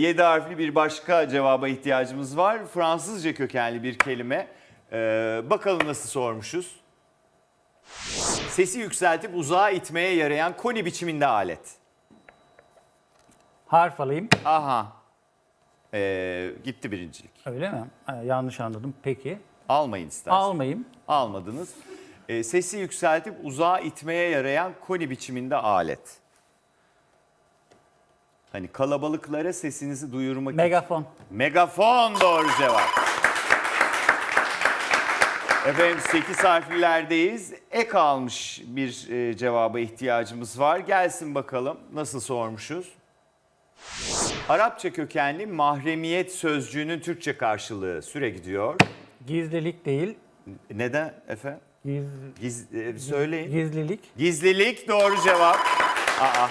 7 harfli bir başka cevaba ihtiyacımız var. Fransızca kökenli bir kelime. Ee, bakalım nasıl sormuşuz. Sesi yükseltip uzağa itmeye yarayan koni biçiminde alet. Harf alayım. Aha. Ee, gitti birincilik. Öyle mi? Ha, yanlış anladım. Peki. Almayın isterseniz. Almayayım. Almadınız. Ee, sesi yükseltip uzağa itmeye yarayan koni biçiminde alet. Hani kalabalıklara sesinizi duyurmak. Megafon. Megafon doğru cevap. Efendim 8 harflilerdeyiz. Ek almış bir e, cevaba ihtiyacımız var. Gelsin bakalım nasıl sormuşuz. Arapça kökenli mahremiyet sözcüğünün Türkçe karşılığı süre gidiyor. Gizlilik değil. Neden efendim? Giz, Giz, e, söyleyin. gizlilik. Gizlilik doğru cevap. Aa.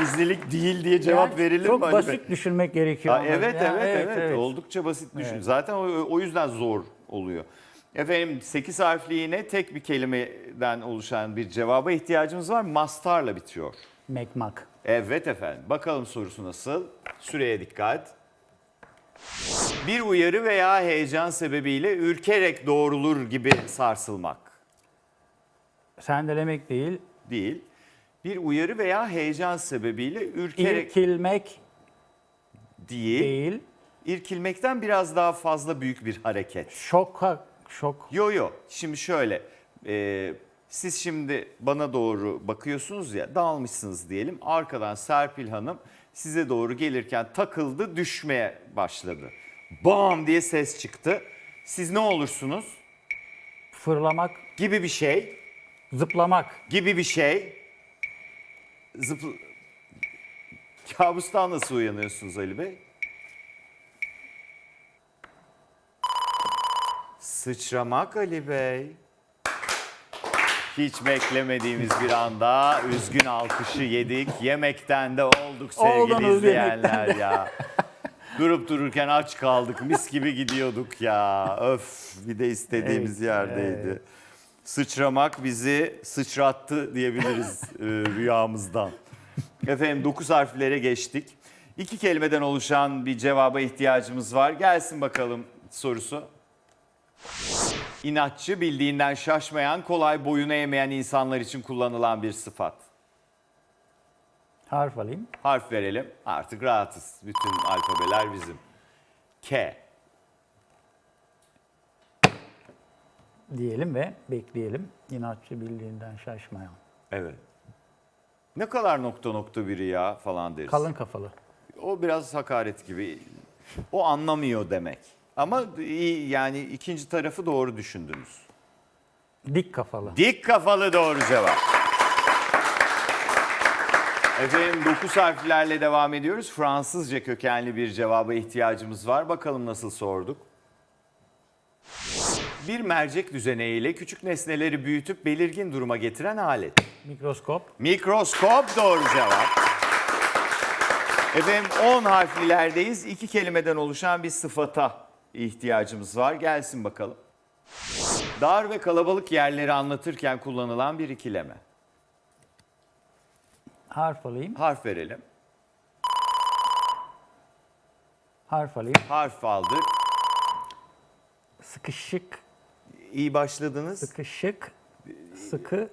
Gizlilik değil diye cevap Yani verilir Çok mi? Ali basit Bey? düşünmek gerekiyor. Ha, ama. evet, Yani evet, evet Oldukça basit düşün. Evet. Zaten o, o yüzden zor oluyor. Efendim 8 harfli yine tek bir kelimeden oluşan bir cevaba ihtiyacımız var. Mastarla bitiyor. Mekmak. Evet efendim. Bakalım sorusu nasıl? Süreye dikkat. Bir uyarı veya heyecan sebebiyle ürkerek doğrulur gibi sarsılmak Sendelemek değil. değil. Bir uyarı veya heyecan sebebiyle ürkerek İrkilmek değil. değil. İrkilmekten biraz daha fazla büyük bir hareket. Şok. Şok. Yo yo. Şimdi şöyle. e, siz şimdi bana doğru bakıyorsunuz ya dağılmışsınız diyelim. Arkadan Serpil Hanım size doğru gelirken takıldı düşmeye başladı. Bam diye ses çıktı. Siz ne olursunuz? Fırlamak. Gibi bir şey. Zıplamak. Gibi bir şey. Zıpl... Kabustan nasıl uyanıyorsunuz Ali Bey? Sıçramak Ali Bey. Hiç beklemediğimiz bir anda üzgün alkışı yedik. Yemekten de olduk sevgili Oldunuz izleyenler ya. Durup dururken aç kaldık. Mis gibi gidiyorduk ya. Öf bir de istediğimiz Evet, yerdeydi. evet. Sıçramak bizi sıçrattı diyebiliriz e, rüyamızdan. Efendim 9 harflere geçtik. İki kelimeden oluşan bir cevaba ihtiyacımız var. Gelsin bakalım sorusu. İnatçı, bildiğinden şaşmayan, kolay boyun eğmeyen insanlar için kullanılan bir sıfat. Harf alayım. Harf verelim. Artık rahatız. Bütün alfabeler bizim. K. Diyelim ve bekleyelim. İnatçı bildiğinden şaşmayan. Evet. Ne kadar nokta nokta biri ya falan deriz. Kalın kafalı. O biraz hakaret gibi. O anlamıyor demek. Ama iyi yani ikinci tarafı doğru düşündünüz. Dik kafalı. Dik kafalı doğru cevap. Efendim 9 harflerle devam ediyoruz. Fransızca kökenli bir cevaba ihtiyacımız var. Bakalım nasıl sorduk. Bir mercek düzeneğiyle küçük nesneleri büyütüp belirgin duruma getiren alet. Mikroskop. Mikroskop doğru cevap. Efendim 10 harflilerdeyiz. İki kelimeden oluşan bir sıfata ihtiyacımız var. Gelsin bakalım. Dar ve kalabalık yerleri anlatırken kullanılan bir ikileme. Harf alayım. Harf verelim. Harf alayım. Harf aldık. Sıkışık. İyi başladınız. Sıkışık. Sıkı.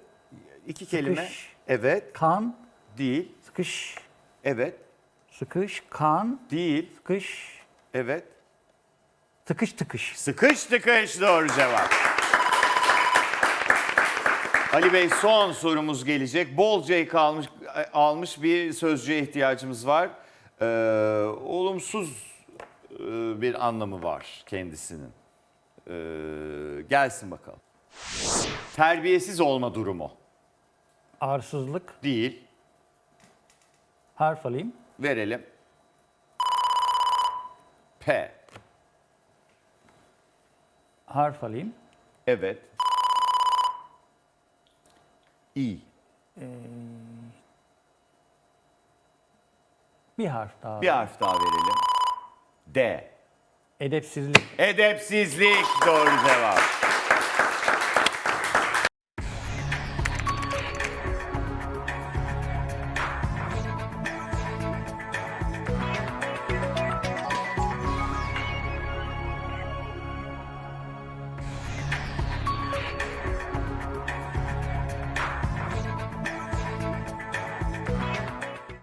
İki kelime. sıkış. Evet. Kan. Değil. Sıkış. Evet. Sıkış. Kan. Değil. Sıkış. Evet. Tıkış tıkış. Sıkış tıkış doğru cevap. Ali Bey son sorumuz gelecek. Bolca kalmış almış bir sözcüğe ihtiyacımız var. Ee, olumsuz e, bir anlamı var kendisinin. Ee, gelsin bakalım. Terbiyesiz olma durumu. Arsızlık. Değil. Harf alayım. Verelim. P. Harf alayım. Evet. İ. Bir harf daha. Bir harf daha verelim. D. Edepsizlik. Edepsizlik doğru cevap.